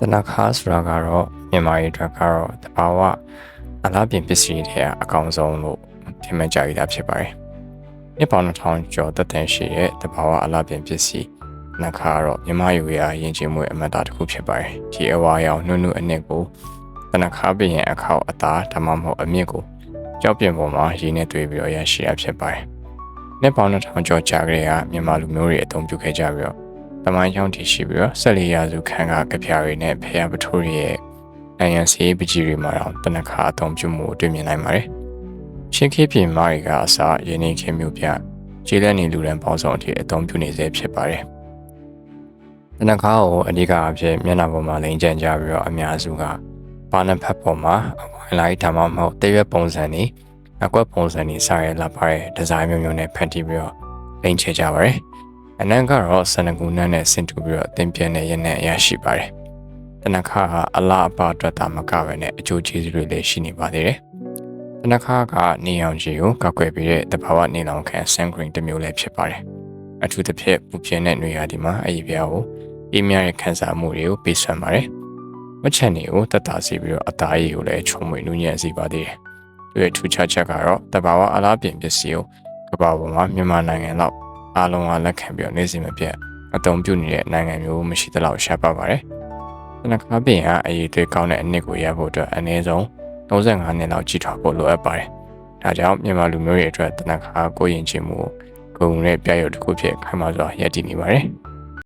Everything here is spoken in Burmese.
တနခါဆိုတာကတော့မြန်မာရေးအတွက်ကတော့တဘာဝအလားပြင်ပစ္စည်းတွေကအကောင်ဆုံးလို့ထင်မှတ်ကြရတာဖြစ်ပါတယ်။နှစ်ပေါင်း2000ကျော်သက်တမ်းရှိတဲ့တဘာဝအလားပြင်ပစ္စည်းနခါကတော့မြန်မာယူရာယဉ်ကျေးမှုအမတ်တာတစ်ခုဖြစ်ပါတယ်။ဒီအဝါရောင်နှုတ်နှုတ်အနစ်ကိုတနခါပင်ရဲ့အခောက်အသားဒါမှမဟုတ်အမြင့်ကိုကြောက်ပြင်ပေါ်မှာရင်းနဲ့တွေ့ပြီးတော့ရရှိရဖြစ်ပါတယ်။နှစ်ပေါင်း2000ကျော်ကြာကြတဲ့ကမြန်မာလူမျိုးတွေအသုံးပြုခဲ့ကြပြီးတော့ တမိုင်းချောင်းတည်ရှိပြီးတော့ဆက်လီရာစုခန်းကကြပြားတွေနဲ့ဖျားပထိုးတွေရဲ့နိုင်ငံစီးပကြီးတွေမှာတော့တနခါအသုံးပြုမှုတွေ့မြင်နိုင်ပါတယ်။ရှင်းခေပြည်မာရီကအစရင်းနှီးချင်းမျိုးပြခြေလက်နေလူရန်ပေါင်းစုံအထိအသုံးပြုနေစေဖြစ်ပါတယ်။တနခါကိုအဓိကအဖြစ်မျက်နှာပေါ်မှာလိန်ကျန်ကြပြီးတော့အများစုကဘာနဖက်ပေါ်မှာအဝိုင်းလိုက်ဒါမှမဟုတ်တရွက်ပုံစံတွေအကွက်ပုံစံတွေစရဲလာပါတဲ့ဒီဇိုင်းမျိုးမျိုးနဲ့ဖန်တီးပြီးတော့လိန်ချကြပါတယ်။ အနံကတော့စနကူနန်းနဲ့ဆင်တူပြီးတော့တင်ပြတဲ့ရနဲ့အရရှိပါတယ်။တနခါကအလားအပါအတွက်တာမကပဲနဲ့အကျိုးကျေးဇူးတွေလည်းရှိနေပါသေးတယ်။တနခါကနေအောင်ကြီးကိုကောက်ွယ်ပြီးတဲ့တဘာဝနေလောင်ခံ sun green တစ်မျိုးလည်းဖြစ်ပါတယ်။အထူးသဖြင့်ပူပြင်းတဲ့နေရာဒီမှာအရေးပြားကိုအေးမြရဲ့ခန်းစားမှုတွေကိုပေးဆွမ်းပါတယ်။ဝက်ချက်တွေကိုတက်တာစီပြီးတော့အသားရည်ကိုလည်းချုံမွေနူးညံ့စေပါသေးတယ်။သူရဲ့ထူးခြားချက်ကတော့တဘာဝအလားပြင်ပစ္စည်းကိုကမ္ဘာပေါ်မှာမြန်မာနိုင်ငံလောက် အားလုံးကလက်ခံပြီးတော့နေ့စဉ်မပြတ်အသုံးပြုနေတဲ့နိုင်ငံမျိုးမရှိသလောက်ရှားပါပါတယ်။တနခါပင်ကအရေးတွေကောင်းတဲ့အနှစ်ကိုရဖို့အတွက်အနည်းဆုံး35နှစ်လောက်ကြီးထွားဖို့လိုအပ်ပါတယ်။ဒါကြောင့်မြန်မာလူမျိုးတွေအတွက်တနခါကိုယဉ်ကျေးမှုကိုဂုဏ်နဲ့ပြရုပ်တစ်ခုဖြစ်ခိုင်မာစွာရည်တည်နေပါတယ်။